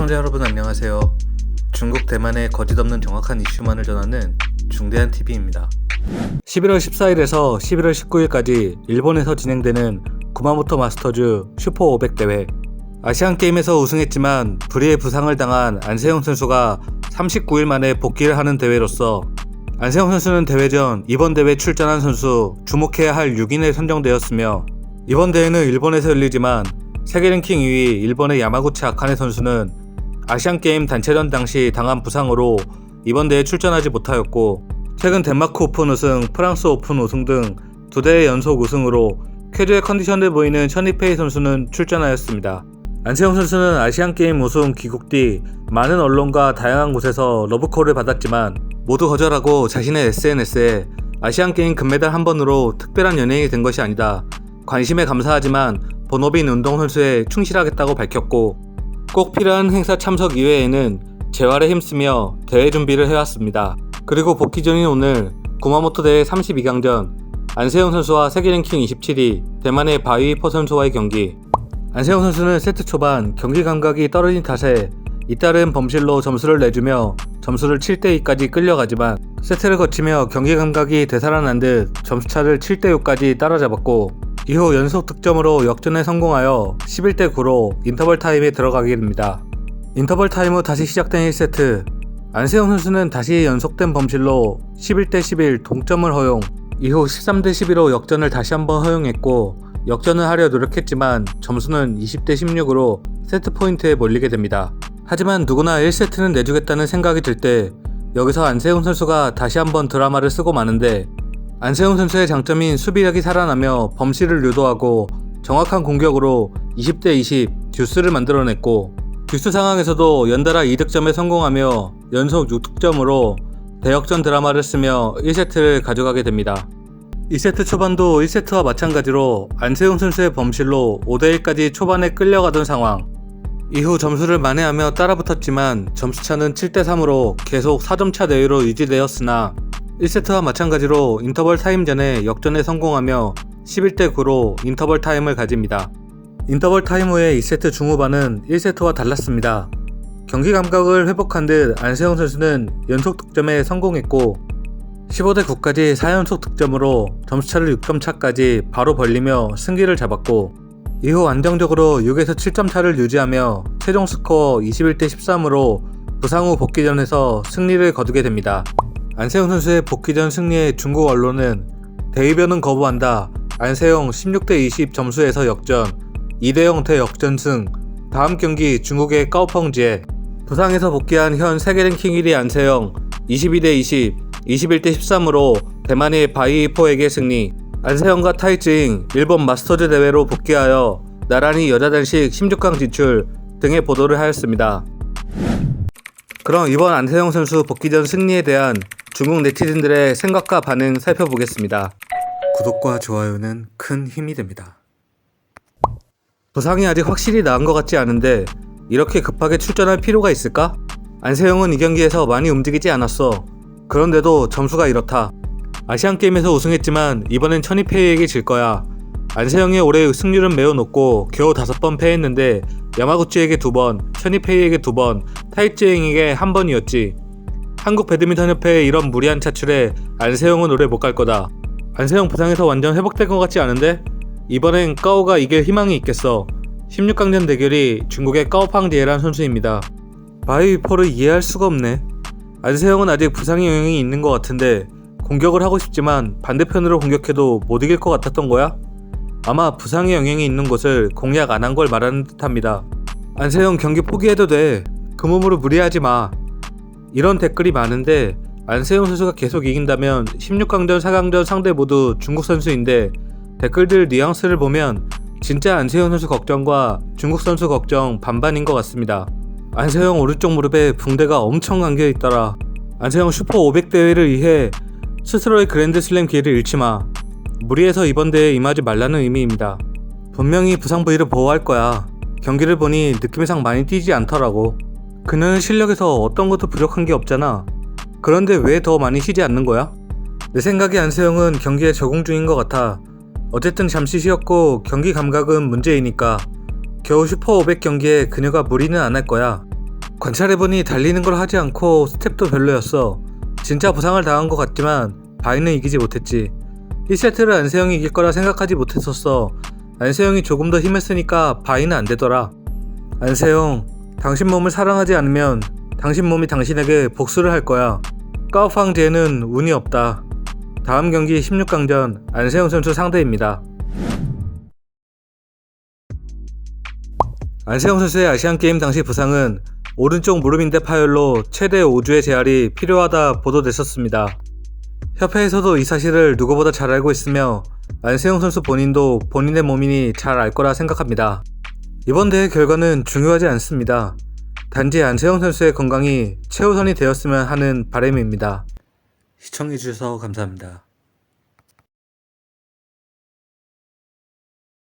시청자 여러분 안녕하세요. 중국 대만의 거짓없는 정확한 이슈만을 전하는 중대한 TV입니다. 11월 14일에서 11월 19일까지 일본에서 진행되는 구마모토 마스터즈 슈퍼 500 대회. 아시안 게임에서 우승했지만 불의의 부상을 당한 안세영 선수가 39일 만에 복귀를 하는 대회로서 안세영 선수는 대회 전 이번 대회 출전한 선수 주목해야 할 6인에 선정되었으며 이번 대회는 일본에서 열리지만 세계 랭킹 2위 일본의 야마구치 아카네 선수는 아시안 게임 단체전 당시 당한 부상으로 이번 대회에 출전하지 못하였고 최근 덴마크 오픈 우승, 프랑스 오픈 우승 등 두 대회 연속 우승으로 쾌주의 컨디션을 보이는 션이페이 선수는 출전하였습니다. 안세영 선수는 아시안 게임 우승 귀국 뒤 많은 언론과 다양한 곳에서 러브콜을 받았지만 모두 거절하고 자신의 SNS에 아시안 게임 금메달 한 번으로 특별한 연예인이 된 것이 아니다. 관심에 감사하지만 본업인 운동선수에 충실하겠다고 밝혔고 꼭 필요한 행사 참석 이외에는 재활에 힘쓰며 대회 준비를 해왔습니다. 그리고 복귀 전인 오늘 구마모토 대회 32강전 안세영 선수와 세계 랭킹 27위 대만의 바위퍼 선수와의 경기 안세영 선수는 세트 초반 경기 감각이 떨어진 탓에 잇따른 범실로 점수를 내주며 점수를 11대2까지 끌려가지만 세트를 거치며 경기 감각이 되살아난 듯 점수차를 7대6까지 따라잡았고 이후 연속 득점으로 역전에 성공하여 11대 9로 인터벌 타임에 들어가게 됩니다. 인터벌 타임 후 다시 시작된 1세트 안세영 선수는 다시 연속된 범실로 11대 11 동점을 허용 이후 13대 11로 역전을 다시 한번 허용했고 역전을 하려 노력했지만 점수는 20대 16으로 세트 포인트에 몰리게 됩니다. 하지만 누구나 1세트는 내주겠다는 생각이 들 때 여기서 안세용 선수가 다시 한번 드라마를 쓰고 마는데 안세용 선수의 장점인 수비력이 살아나며 범실을 유도하고 정확한 공격으로 20대 20 듀스를 만들어냈고 듀스 상황에서도 연달아 2득점에 성공하며 연속 6득점으로 대역전 드라마를 쓰며 1세트를 가져가게 됩니다. 2세트 초반도 1세트와 마찬가지로 안세용 선수의 범실로 5대1까지 초반에 끌려가던 상황. 이후 점수를 만회하며 따라붙었지만 점수차는 7대3으로 계속 4점차 내외로 유지되었으나 1세트와 마찬가지로 인터벌 타임 전에 역전에 성공하며 11대 9로 인터벌 타임을 가집니다. 인터벌 타임 후에 2세트 중후반은 1세트와 달랐습니다. 경기 감각을 회복한 듯 안세영 선수는 연속 득점에 성공했고 15대 9까지 4연속 득점으로 점수차를 6점 차까지 바로 벌리며 승기를 잡았고 이후 안정적으로 6에서 7점 차를 유지하며 최종 스코어 21대 13으로 부상 후 복귀전에서 승리를 거두게 됩니다. 안세영 선수의 복귀 전 승리에 중국 언론은 대이변은 거부한다. 안세영 16대 20 점수에서 역전, 2대 0 대 역전승, 다음 경기 중국의 까오펑지에 부상에서 복귀한 현 세계 랭킹 1위 안세영 22대 20, 21대 13으로 대만의 바이포에게 승리. 안세영과 타이징 일본 마스터즈 대회로 복귀하여 나란히 여자 단식 16강 진출 등의 보도를 하였습니다. 그럼 이번 안세영 선수 복귀 전 승리에 대한 중국 네티즌들의 생각과 반응 살펴보겠습니다. 구독과 좋아요는 큰 힘이 됩니다. 부상이 아직 확실히 나은 것 같지 않은데 이렇게 급하게 출전할 필요가 있을까? 안세영은 이 경기에서 많이 움직이지 않았어. 그런데도 점수가 이렇다. 아시안 게임에서 우승했지만 이번엔 천이페이에게 질 거야. 안세영의 올해 승률은 매우 높고 겨우 다섯 번 패했는데 야마구치에게 두 번, 천이페이에게 두 번, 타이쯔행에게 한 번이었지. 한국 배드민턴협회의 이런 무리한 차출에 안세영은 오래 못 갈 거다. 안세영 부상에서 완전 회복된 것 같지 않은데? 이번엔 까오가 이길 희망이 있겠어. 16강전 대결이 중국의 까오팡디에란 선수입니다. 바이위포를 이해할 수가 없네. 안세영은 아직 부상의 영향이 있는 것 같은데 공격을 하고 싶지만 반대편으로 공격해도 못 이길 것 같았던 거야? 아마 부상의 영향이 있는 것을 공략 안 한 걸 말하는 듯합니다. 안세영 경기 포기해도 돼. 그 몸으로 무리하지 마. 이런 댓글이 많은데 안세영 선수가 계속 이긴다면 16강전, 4강전 상대 모두 중국 선수인데 댓글들 뉘앙스를 보면 진짜 안세영 선수 걱정과 중국 선수 걱정 반반인 것 같습니다. 안세영 오른쪽 무릎에 붕대가 엄청 감겨 있더라. 안세영 슈퍼 500 대회를 위해 스스로의 그랜드슬램 기회를 잃지 마. 무리해서 이번 대회에 임하지 말라는 의미입니다. 분명히 부상 부위를 보호할 거야. 경기를 보니 느낌상 많이 뛰지 않더라고. 그는 실력에서 어떤 것도 부족한 게 없잖아. 그런데 왜 더 많이 쉬지 않는 거야? 내 생각에 안세영은 경기에 적응 중인 것 같아. 어쨌든 잠시 쉬었고 경기 감각은 문제이니까 겨우 슈퍼 500 경기에 그녀가 무리는 안 할 거야. 관찰해보니 달리는 걸 하지 않고 스텝도 별로였어. 진짜 부상을 당한 것 같지만 바이는 이기지 못했지. 1세트를 안세영이 이길 거라 생각하지 못했었어. 안세영이 조금 더 힘을 쓰니까 바이는 안 되더라. 안세영, 당신 몸을 사랑하지 않으면 당신 몸이 당신에게 복수를 할 거야. 까오팡제는 운이 없다. 다음 경기 16강전 안세영 선수 상대입니다. 안세영 선수의 아시안게임 당시 부상은 오른쪽 무릎인대 파열로 최대 5주의 재활이 필요하다 보도됐었습니다. 협회에서도 이 사실을 누구보다 잘 알고 있으며 안세영 선수 본인도 본인의 몸이니 잘 알 거라 생각합니다. 이번 대회 결과는 중요하지 않습니다. 단지 안세영 선수의 건강이 최우선이 되었으면 하는 바람입니다. 시청해주셔서 감사합니다.